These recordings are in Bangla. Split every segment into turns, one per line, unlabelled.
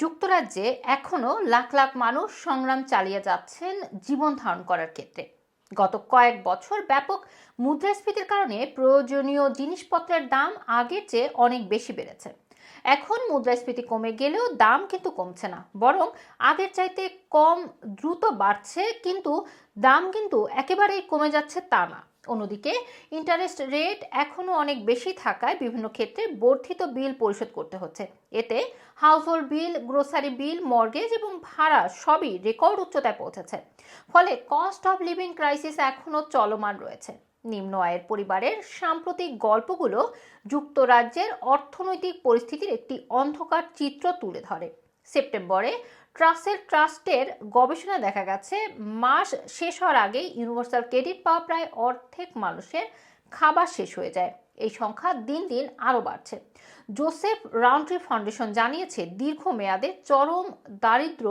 যুক্তরাজ্যে এখনও লাখ লাখ মানুষ সংগ্রাম চালিয়ে যাচ্ছেন জীবন ধারণ করার ক্ষেত্রে। গত কয়েক বছর ব্যাপক মুদ্রাস্ফীতির কারণে প্রয়োজনীয় জিনিসপত্রের দাম আগের চেয়ে অনেক বেশি বেড়েছে। এখন মুদ্রাস্ফীতি কমে গেলেও দাম কিন্তু কমছে না, বরং আগের চাইতে কম দ্রুত বাড়ছে, কিন্তু দাম কিন্তু একেবারেই কমে যাচ্ছে তা না। অন্যদিকে ইন্টারেস্ট রেট এখনও অনেক বেশি থাকায় বিভিন্ন ক্ষেত্রে বর্ধিত বিল পরিশোধ করতে হচ্ছে। এতে household bill grocery bill mortgage এবং ভাড়া সবই রেকর্ড উচ্চতায় পৌঁছেছে। ফলে কস্ট অফ লিভিং ক্রাইসিস এখনও চলমান রয়েছে। নিম্ন আয়ের পরিবারের সাম্প্রতিক গল্পগুলো যুক্তরাজ্যের অর্থনৈতিক পরিস্থিতির একটি অন্ধকার চিত্র তুলে ধরে। সেপ্টেম্বরে ট্রাস্টের ট্রাস্টের গবেষণা দেখা গেছে, মাস শেষ হওয়ার আগেই ইউনিভার্সাল ক্রেডিট পাওয়া প্রায় অর্ধেক মানুষের খাবার শেষ হয়ে যায়। এই সংখ্যা দিন দিন আরও বাড়ছে। জোসেফ রাউন্ট্রি ফাউন্ডেশন জানিয়েছে, দীর্ঘমেয়াদে চরম দারিদ্র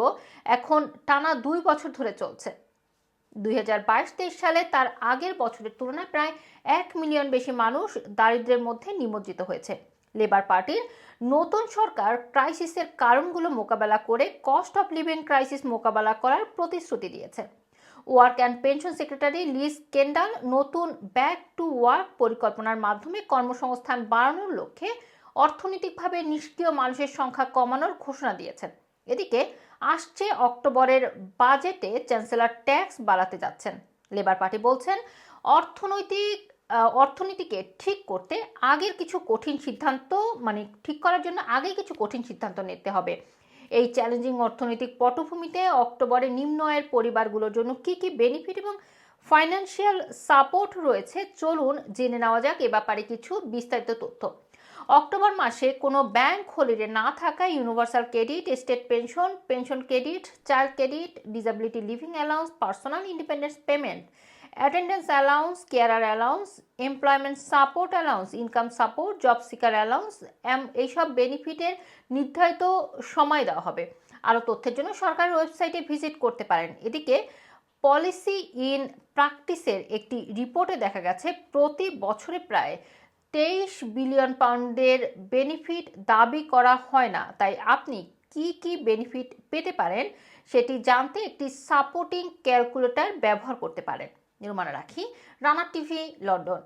এখন টানা দুই বছর ধরে চলছে। দুই হাজার সালে তার আগের বছরের তুলনায় প্রায় এক মিলিয়ন বেশি মানুষ দারিদ্র্যের মধ্যে নিমজ্জিত হয়েছে। লেবার পার্টির নতুন সরকার ক্রাইসিসের কারণগুলো মোকাবেলা করে কস্ট অফ লিভিং ক্রাইসিস মোকাবেলা করার প্রতিশ্রুতি দিয়েছে। Work and pension secretary Liz Kendall নতুন ব্যাক টু ওয়ার্ক পরিকল্পনার মাধ্যমে কর্মসংস্থান বাড়ানোর লক্ষ্যে অর্থনৈতিকভাবে নিষ্ক্রিয় মানুষের সংখ্যা কমানোর ঘোষণা দিয়েছেন এদিকে আসছে অক্টোবরের বাজেটে চ্যান্সেলর ট্যাক্স বাড়াতে যাচ্ছেন। লেবার পার্টি বলছেন, অর্থনৈতিক অর্থনীতিকে ঠিক করতে আগের কিছু কঠিন সিদ্ধান্ত মানে ঠিক করার জন্য আগেই কিছু কঠিন সিদ্ধান্ত নিতে হবে। এই চ্যালেঞ্জিং অর্থনৈতিক পটভূমিতে অক্টোবরে নিম্ন আয়ের পরিবারগুলোর জন্য কি কি বেনিফিট এবং ফাইন্যান্সিয়াল সাপোর্ট রয়েছে, চলুন জেনে নেওয়া যাক এ ব্যাপারে কিছু বিস্তারিত তথ্য। অক্টোবর মাসে কোনো ব্যাংক হলিডে না থাকায় universal credit state pension pension credit child credit disability living allowance personal independence payment attendance allowance carer allowance employment support allowance income support jobseeker allowance এইসব বেনিফিটের নির্ধারিত সময় দেওয়া হবে। আরও তথ্যের জন্য সরকারের ওয়েবসাইটে ভিজিট করতে পারেন। এদিকে পলিসি ইন প্র্যাকটিসের একটি রিপোর্টে দেখা গেছে, প্রতি বছরে প্রায় তেইশ বিলিয়ন পাউন্ডের বেনিফিট দাবি করা হয় না। তাই আপনি কি কি বেনিফিট পেতে পারেন, সেটি জানতে একটি সাপোর্টিং ক্যালকুলেটর ব্যবহার করতে পারেন। নির্মাণা রাখি। Rana TV London.